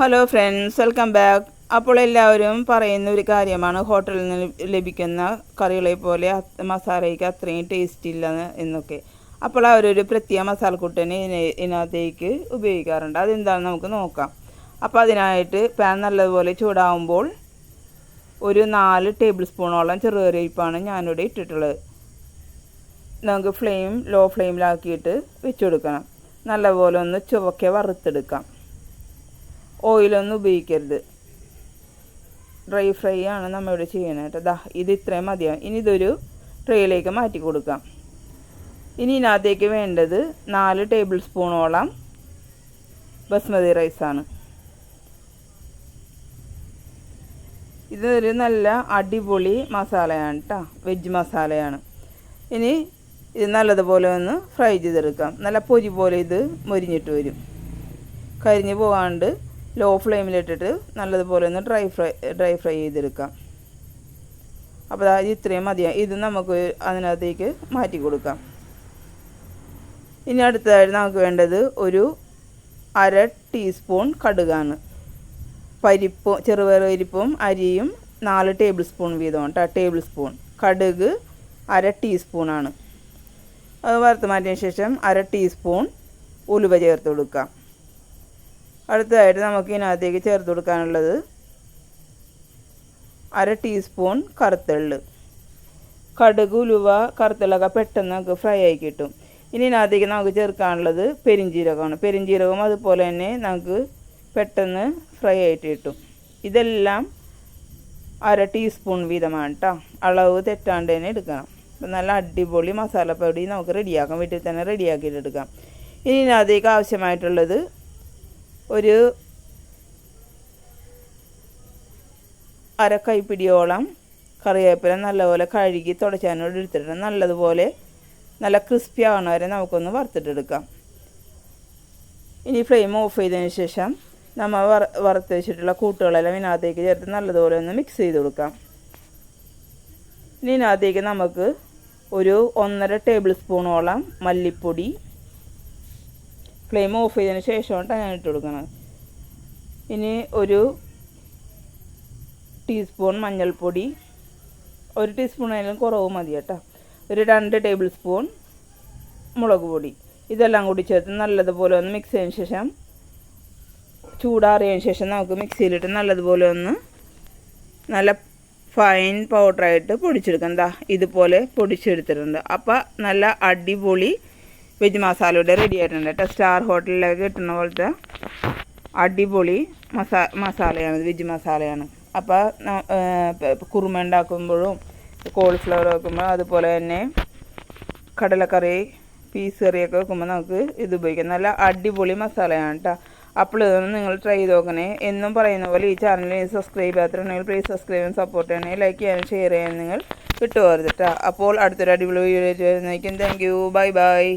Hello friends welcome back അപ്പോൾ എല്ലാവരും പറയുന്ന ഒരു കാര്യമാണ്. ഹോട്ടലിൽ നിന്ന് ലഭിക്കുന്ന കറികളെ പോലെ മസാലയ്ക്ക് അത്രയും ടേസ്റ്റ് ഇല്ല എന്നൊക്കെ. അപ്പോൾ അവരൊരു പ്രത്യേക മസാലക്കൂട്ടന് ഇതിനെ ഇതിനകത്തേക്ക് ഉപയോഗിക്കാറുണ്ട്. അതെന്താണെന്ന് നമുക്ക് നോക്കാം. അപ്പോൾ അതിനായിട്ട് പാൻ നല്ലതുപോലെ ചൂടാവുമ്പോൾ ഒരു നാല് ടേബിൾ സ്പൂണോളം ചെറുകറിയിപ്പാണ് ഞാനിവിടെ ഇട്ടിട്ടുള്ളത്. നമുക്ക് ഫ്ലെയിം ലോ ഫ്ലെയിമിലാക്കിയിട്ട് വെച്ചു കൊടുക്കണം. നല്ലപോലെ ഒന്ന് ചുവക്കെ വറുത്തെടുക്കാം. ഓയിലൊന്നും ഉപയോഗിക്കരുത്. ഡ്രൈ ഫ്രൈ ആണ് നമ്മളിവിടെ ചെയ്യണത് കേട്ടോ. ദാ ഇത് ഇത്രയും മതിയാവും. ഇനി ഇതൊരു ട്രേയിലേക്ക് മാറ്റി കൊടുക്കാം. ഇനി ഇതിനകത്തേക്ക് വേണ്ടത് നാല് ടേബിൾ സ്പൂണോളം ബസ്മതി റൈസാണ് ഇതൊരു നല്ല അടിപൊളി മസാലയാണ് കേട്ടോ വെജ് മസാലയാണ്. ഇനി ഇത് നല്ലതുപോലെ ഒന്ന് ഫ്രൈ ചെയ്തെടുക്കാം. നല്ല പൊരി പോലെ ഇത് മൊരിഞ്ഞിട്ട് വരും. കരിഞ്ഞു പോകാണ്ട് ലോ ഫ്ലെയിമിലിട്ടിട്ട് നല്ലതുപോലെ ഒന്ന് ഡ്രൈ ഫ്രൈ ഡ്രൈ ഫ്രൈ ചെയ്തെടുക്കാം അപ്പോൾ അതായത് ഇത്രയും മതിയാ. ഇത് നമുക്ക് അതിനകത്തേക്ക് മാറ്റി കൊടുക്കാം. ഇനി അടുത്തതായി നമുക്ക് വേണ്ടത് ഒരു അര ടീസ്പൂൺ കടുകാണ്. പരിപ്പും ചെറുപയറിപ്പും അരിയും നാല് ടേബിൾ സ്പൂൺ വീതമാണ് കേട്ടോ. Tablespoon. കടുക് അര ടീസ്പൂണാണ്. അത് വറുത്ത് മാറ്റിയ ശേഷം അര ടീസ്പൂൺ ഉലുവ ചേർത്ത് കൊടുക്കാം അടുത്തതായിട്ട് നമുക്ക് ഇതിനകത്തേക്ക് ചേർത്ത് കൊടുക്കാനുള്ളത് അര ടീസ്പൂൺ കറുത്തള്ള്. കടുക് ഉലുവ കറുത്തള്ളൊക്കെ പെട്ടെന്ന് നമുക്ക് ഫ്രൈ ആയി കിട്ടും. ഇനി ഇതിനകത്തേക്ക് നമുക്ക് ചേർക്കാനുള്ളത് പെരിഞ്ചീരകമാണ്. പെരിഞ്ചീരകം അതുപോലെ തന്നെ നമുക്ക് പെട്ടെന്ന് ഫ്രൈ ആയിട്ട് കിട്ടും. ഇതെല്ലാം അര ടീസ്പൂൺ വീതമാണ് കേട്ടോ അളവ് തെറ്റാണ്ട് തന്നെ എടുക്കണം. അപ്പം നല്ല അടിപൊളി മസാലപ്പൊടി നമുക്ക് റെഡിയാക്കാം. വീട്ടിൽ തന്നെ റെഡിയാക്കിയിട്ട് എടുക്കാം. ഇനി ഇതിനകത്തേക്ക് ആവശ്യമായിട്ടുള്ളത് ഒരു അരക്കൈപ്പിടിയോളം കറിവേപ്പില നല്ലപോലെ കഴുകി തുടച്ചാനോട് എടുത്തിട്ട് നല്ലതുപോലെ നല്ല ക്രിസ്പി ആവണ വരെ നമുക്കൊന്ന് വറുത്തിട്ടെടുക്കാം. ഇനി ഫ്ലെയിം ഓഫ് ചെയ്തതിന് ശേഷം നമ്മൾ വറ വറുത്ത് വെച്ചിട്ടുള്ള കൂട്ടുകളെല്ലാം ഇതിനകത്തേക്ക് ചേർത്ത് നല്ലതുപോലെ ഒന്ന് മിക്സ് ചെയ്ത് കൊടുക്കാം. ഇനി ഇതിനകത്തേക്ക് നമുക്ക് ഒരു ഒന്നര ടേബിൾ സ്പൂണോളം മല്ലിപ്പൊടി ഫ്ലെയിം ഓഫ് ചെയ്തതിന് ശേഷമാണ് ഞാൻ ഇട്ട് കൊടുക്കുന്നത്. ഇനി ഒരു ടീസ്പൂൺ മഞ്ഞൾപ്പൊടി ഒരു ടീസ്പൂൺ ആയാലും കുറവ് മതി കേട്ടോ. ഒരു രണ്ട് ടേബിൾ സ്പൂൺ മുളക് പൊടി. ഇതെല്ലാം കൂടി ചേർത്ത് നല്ലതുപോലെ ഒന്ന് മിക്സ് ചെയ്തതിന് ശേഷം ചൂടാറിയതിന് ശേഷം നമുക്ക് മിക്സിയിലിട്ട് നല്ലതുപോലെ ഒന്ന് നല്ല ഫൈൻ പൗഡറായിട്ട് പൊടിച്ചെടുക്കാം. എന്താ ഇതുപോലെ പൊടിച്ചെടുത്തിട്ടുണ്ട്. അപ്പോൾ നല്ല അടിപൊളി വെജ് മസാല ഇവിടെ റെഡി ആയിട്ടുണ്ട് കേട്ടോ സ്റ്റാർ ഹോട്ടലിലൊക്കെ കിട്ടുന്ന പോലത്തെ അടിപൊളി മസാ മസാലയാണ് വെജ് മസാലയാണ്. അപ്പോൾ കുറുമ ഉണ്ടാക്കുമ്പോഴും കോളിഫ്ലവർ വെക്കുമ്പോൾ അതുപോലെ തന്നെ കടലക്കറി പീസ് കറിയൊക്കെ വെക്കുമ്പോൾ നമുക്ക് ഇത് ഉപയോഗിക്കാം. നല്ല അടിപൊളി മസാലയാണ് കേട്ടോ അപ്പോൾ ഇതൊന്ന് നിങ്ങൾ ട്രൈ ചെയ്ത് നോക്കണേ എന്നും പറയുന്ന പോലെ ഈ ചാനലിൽ സബ്സ്ക്രൈബ് ചെയ്യാത്തുണ്ടെങ്കിൽ പ്ലീസ് സബ്സ്ക്രൈബ് ചെയ്യാൻ സപ്പോർട്ട് ചെയ്യണേ. ലൈക്ക് ചെയ്യാനും ഷെയർ ചെയ്യാനും നിങ്ങൾ വിട്ടുപോകരുത് കേട്ടോ അപ്പോൾ അടുത്തൊരു അടിപൊളി വീഡിയോ ചെയ്യുന്നതായിരിക്കും താങ്ക് യു ബൈ ബൈ